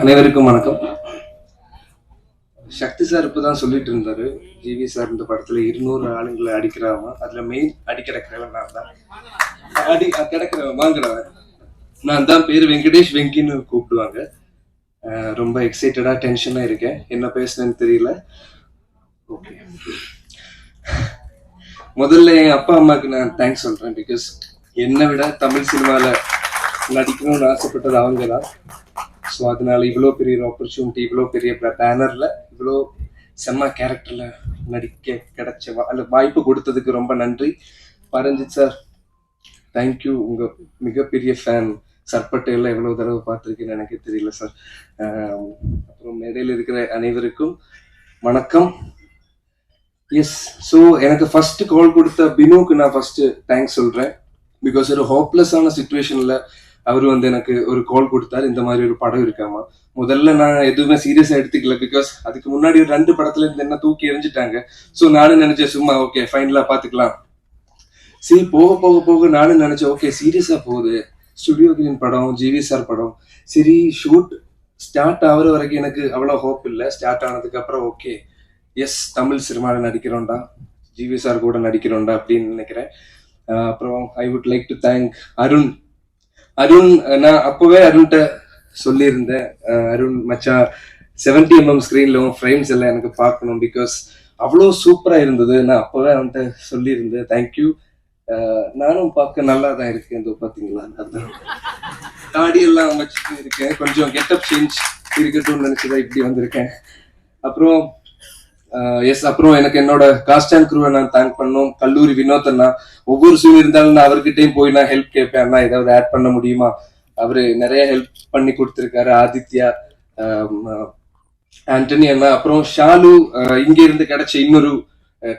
அனைவருக்கும் வணக்கம். சக்தி சார் இப்பதான் சொல்லிட்டு இருந்தாரு. ஜிவி சார் இந்த படத்துல இருநூறு ஆளுங்களை அடிக்கிறவன் அதுல மெயின் அடிக்கிடக்கிறவன் நான் தான். அடி கிடக்கிறவன் வாங்குறவன். நான் தான் பேர் வெங்கடேஷ் வெங்கின்னு கூப்பிடுவாங்க. ரொம்ப எக்ஸைட்டடா டென்ஷனா இருக்கேன். என்ன பேசுனேன்னு தெரியல. ஓகே முதல்ல என் அப்பா அம்மாவுக்கு நான் தேங்க்ஸ் சொல்றேன் பிகாஸ் என்னை விட தமிழ் சினிமாவில் நடிக்கணும்னு ஆசைப்பட்டது அவங்க தான் ஸோ அதனால இவ்வளோ பெரிய ஆப்பர்ச்சுனிட்டி இவ்வளோ பெரிய பேனரில் இவ்வளோ செம்ம கேரக்டரில் நடிக்க கிடைச்ச வா- வாய்ப்பு கொடுத்ததுக்கு ரொம்ப நன்றி. பரஞ்சித் சார் தேங்க்யூ உங்கள் மிகப்பெரிய ஃபேன் சர்பட்டையில் எவ்வளோ தடவை பார்த்துருக்கேன்னு எனக்கு தெரியல சார் அப்புறம் மேடையில் இருக்கிற அனைவருக்கும் வணக்கம். எஸ் ஸோ எனக்கு ஃபர்ஸ்ட் கால் கொடுத்த பினுக்கு நான் ஃபர்ஸ்ட் தேங்க்ஸ் சொல்கிறேன் பிகாஸ் ஒரு ஹோப்லெஸ்ஸான சுச்சுவேஷனில் அவர் வந்து எனக்கு ஒரு கால் கொடுத்தாரு. இந்த மாதிரி ஒரு படம் இருக்காமா? முதல்ல நான் எதுவுமே சீரியஸா எடுத்துக்கல பிகாஸ் அதுக்கு முன்னாடி ஒரு ரெண்டு படத்துல இருந்து என்ன தூக்கி எரிஞ்சிட்டாங்க ஸோ நானும் நினைச்சேன் சும்மா ஓகே ஃபைனலா பாத்துக்கலாம். சரி போக போக போக நானும் நினைச்சேன் ஓகே சீரியஸா போகுது. ஸ்டுடியோ கிரீன் படம் ஜிவி சார் படம். சரி ஷூட் ஸ்டார்ட் ஆகுற வரைக்கும் எனக்கு அவ்வளோ ஹோப் இல்லை. ஸ்டார்ட் ஆனதுக்கு அப்புறம் ஓகே எஸ் தமிழ் சினிமாவில் நடிக்கிறோம்டா. ஜிவி சார் கூட நடிக்கிறோம்டா அப்படின்னு நினைக்கிறேன். அப்புறம் I would like to thank Arun Arun நான் அப்போவே அருண்கிட்ட சொல்லியிருந்தேன். அருண் மச்சா செவன்டி எம்எம் ஸ்க்ரீன்ல ஃப்ரேம்ஸ் எல்லாம் எனக்கு பார்க்கணும் பிகாஸ் அவ்வளோ சூப்பராக இருந்தது. நான் அப்போவே அவன்கிட்ட சொல்லியிருந்தேன். தேங்க்யூ நானும் பார்க்க நல்லா தான் இருக்கேன். இதோ பார்த்தீங்களா? அதான் தாடி எல்லாம் அமைச்சிட்டு இருக்கேன். கொஞ்சம் கெட்டப் சேஞ்ச் இருக்கட்டும்னு நினைச்சுதான் இப்படி வந்திருக்கேன். அப்புறம் எஸ் அப்புறம் எனக்கு என்னோட காஸ்ட் அண்ட் குரூவை நான் தேங்க் பண்ணோம் கல்லூரி வினோத் அண்ணா ஒவ்வொரு சூழ் இருந்தாலும் நான் அவர்கிட்டயும் போய் நான் ஹெல்ப் கேட்பேன். அண்ணா ஏதாவது ஆட் பண்ண முடியுமா? அவரு நிறைய ஹெல்ப் பண்ணி கொடுத்துருக்காரு. ஆதித்யா ஆண்டனி அண்ணா அப்புறம் ஷாலு இங்க இருந்து கிடைச்ச இன்னொரு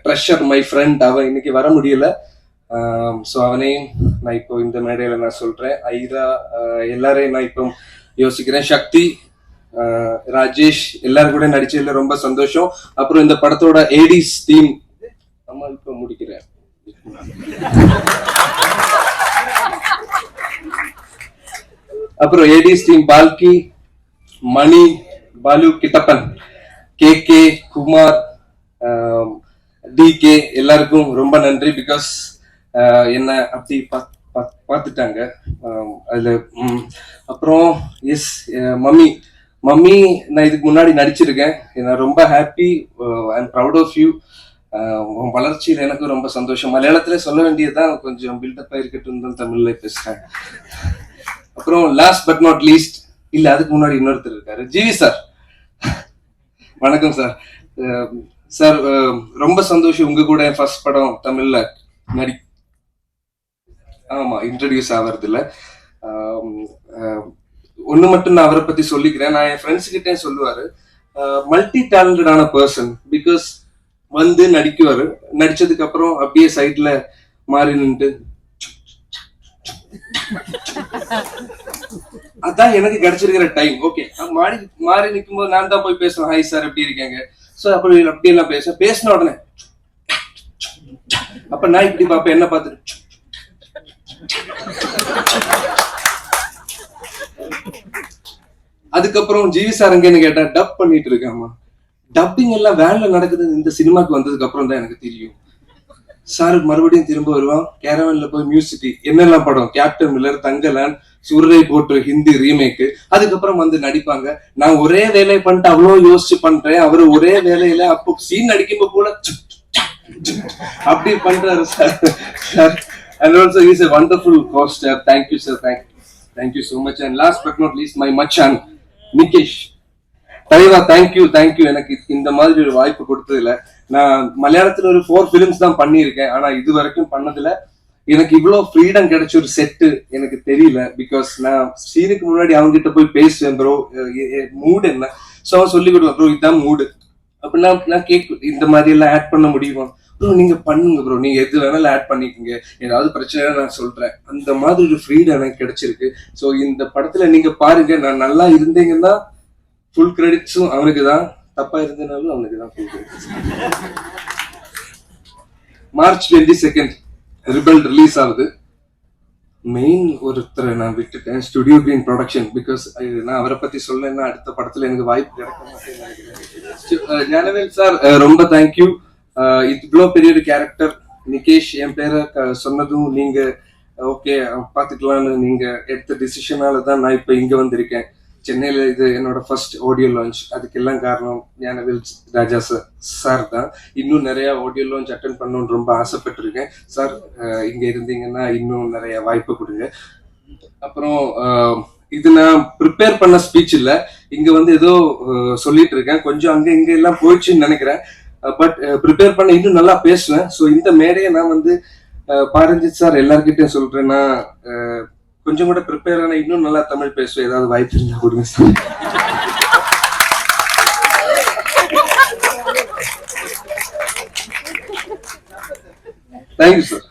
ட்ரெஷர் மை ஃப்ரெண்ட் அவன் இன்னைக்கு வர முடியல. ஸோ அவனையும் நான் இப்போ இந்த மேடையில நான் சொல்றேன். ஐரா எல்லாரையும் நான் இப்போ யோசிக்கிறேன். சக்தி ராஜேஷ் எல்லாரும் கூட நடிச்சதுல ரொம்ப சந்தோஷம். அப்புறம் இந்த படத்தோட ஏடிஸ் டீம் நம்ம இப்போ முடிக்கிறேன். அப்புறம் Aedes team Balki Mani Balu Kittappan K K Kumar D K எல்லாருக்கும் ரொம்ப நன்றி. பிகாஸ் என்ன அப்படி பா- பார்த்துட்டாங்க. அதுல அப்புறம் எஸ் மம்மி மம்மி நான் இதுக்கு முன்னாடி நடிச்சிருக்கேன். நான் ரொம்ப happy I am proud of you உன் வளர்ச்சியில் எனக்கு ரொம்ப சந்தோஷம். மலையாளத்துல சொல்ல வேண்டியதுதான் கொஞ்சம் பில்டப் ஆகிருக்கட்டும் தான் தமிழ்ல பேசுறேன். அப்புறம் லாஸ்ட் பட் நாட் லீஸ்ட் இல்ல அதுக்கு முன்னாடி இன்னொருத்தர் இருக்காரு. GV sir. வணக்கம் சார். Uh, சார் uh, ரொம்ப சந்தோஷம் உங்க கூட என் ஃபர்ஸ்ட் படம் தமிழ்ல நடி ஆமா இன்ட்ரடியூஸ் ஆகிறது ஒன்று ஒண்ணு மட்டும் நான் அவரை பத்தி சொல்லிக்கிறேன். நான் என் ஃப்ரெண்ட்ஸ் கிட்டே சொல்லுவாரு. மல்டி டேலண்டடான பர்சன் பிகாஸ் வந்து நடிக்குவார். நடிச்சதுக்கு அப்புறம் அப்படியே சைட்ல மாறி நின்று அதான் எனக்கு கிடைச்சிருக்கிற டைம் ஓகே மாறி மாறி நிக்கும்போது நான் தான் போய் பேசுவேன் ஹாய் சார் எப்படி இருக்கீங்க? சோ அப்படி அப்படி எல்லாம் பேச பேசின உடனே அப்ப நான் இப்படி பாப்பேன் என்ன பார்த்துட்டு அதுக்கப்புறம் ஜிவி சார் எங்கன்னு கேட்டா டப் பண்ணிட்டு இருக்காமா டப்பிங் எல்லாம் வேன்ல நடக்குது இந்த சினிமாக்கு வந்ததுக்கு அப்புறம் தான் எனக்கு தெரியும். சார் மறுபடியும் திரும்ப வருவான். கேரவன்ல போய் மியூசிக் என்னெல்லாம் படம்? கேப்டன் மில்லர் தங்கலான் சுரரை போட்டு ஹிந்தி ரீமேக் அதுக்கப்புறம் வந்து நடிப்பாங்க. நான் ஒரே வேலையை பண்ணிட்டு அவ்வளோ யோசிச்சு பண்றேன். அவரு ஒரே வேலையில அப்போ சீன் நடிக்கும்போது கூட அப்படி பண்றாரு sir sir and also is a wonderful caster thank you sir thank thank you so much and last but not least my மச்சான் நிகேஷ் தலைவா தேங்க்யூ தேங்க்யூ எனக்கு இந்த மாதிரி ஒரு வாய்ப்பு கொடுத்ததுல நான் மலையாளத்துல ஒரு ஃபோர் ஃபிலிம்ஸ் தான் பண்ணியிருக்கேன். ஆனா இது வரைக்கும் பண்ணதுல எனக்கு இவ்வளவு ஃப்ரீடம் கிடைச்ச ஒரு செட்டு எனக்கு தெரியல பிகாஸ் நான் சீனுக்கு முன்னாடி அவங்க கிட்ட போய் பேசுவேன் ப்ரோ மூடு என்ன? ஸோ அவன் சொல்லி கொடுவேன் ப்ரோ இதுதான் மூடு அப்படிலாம் நான் நான் கேக் இந்த மாதிரி எல்லாம் ஆட் பண்ண முடியுமா? ப்ரோ நீங்க பண்ணுங்க ப்ரோ நீங்க எது வேணாலும் ஆட் பண்ணிக்கோங்க. ஏதாவது பிரச்சனை நான் சொல்றேன். அந்த மாதிரி ஒரு ஃப்ரீடம் எனக்கு கிடைச்சிருக்கு. ஸோ இந்த படத்துல நீங்க பாருங்க. நான் நல்லா இருந்தீங்கன்னா ஃபுல் கிரெடிட்ஸும் அவனுக்கு தான் தப்பா இருந்தனாலும் அவனுக்கு தான் full credits March twenty second Rebel release ஆகுது. மெயின் ஒருத்தரை நான் விட்டுட்டேன் ஸ்டுடியோ கிரீன் ப்ரொடக்ஷன் பிகாஸ் நான் அவரை பத்தி சொல்லலைன்னா அடுத்த படத்துல எனக்கு வாய்ப்பு கிடைக்க மாட்டேன் ஞானவேல் சார் ரொம்ப தேங்க்யூ இவ்வளோ பெரிய ஒரு கேரக்டர் நிகேஷ் என் பேரை சொன்னதும் நீங்க ஓகே பார்த்துக்கலாம்னு நீங்க எடுத்த டிசிஷனால தான் நான் இப்போ இங்க வந்திருக்கேன். சென்னையில் இது என்னோட ஃபர்ஸ்ட் ஆடியோ லான்ச் அதுக்கெல்லாம் காரணம் ஞானவேல் ராஜா சார் சார் தான். இன்னும் நிறைய ஆடியோ லான்ச் அட்டன் பண்ணணும்னு ரொம்ப ஆசைப்பட்டிருக்கேன். சார் இங்க இருந்தீங்கன்னா இன்னும் நிறைய வாய்ப்பு கொடுங்க. அப்புறம் இது நான் ப்ரிப்பேர் பண்ண ஸ்பீச் இல்ல. இங்க வந்து ஏதோ சொல்லிட்டு இருக்கேன். கொஞ்சம் அங்க இங்க எல்லாம் போயிடுச்சுன்னு நினைக்கிறேன். பட் ப்ரிப்பேர் பண்ண இன்னும் நல்லா பேசுவேன். ஸோ இந்த மேடையை நான் வந்து பாரஞ்சித் சார் எல்லார்கிட்டையும் சொல்றேன்னா கொஞ்சம் கூட ப்ரிப்பேர் ஆனா இன்னும் நல்லா தமிழ் பேசுவேன் ஏதாவது வாய்ப்பு இருந்தா கொடுங்க சார். Thank you sir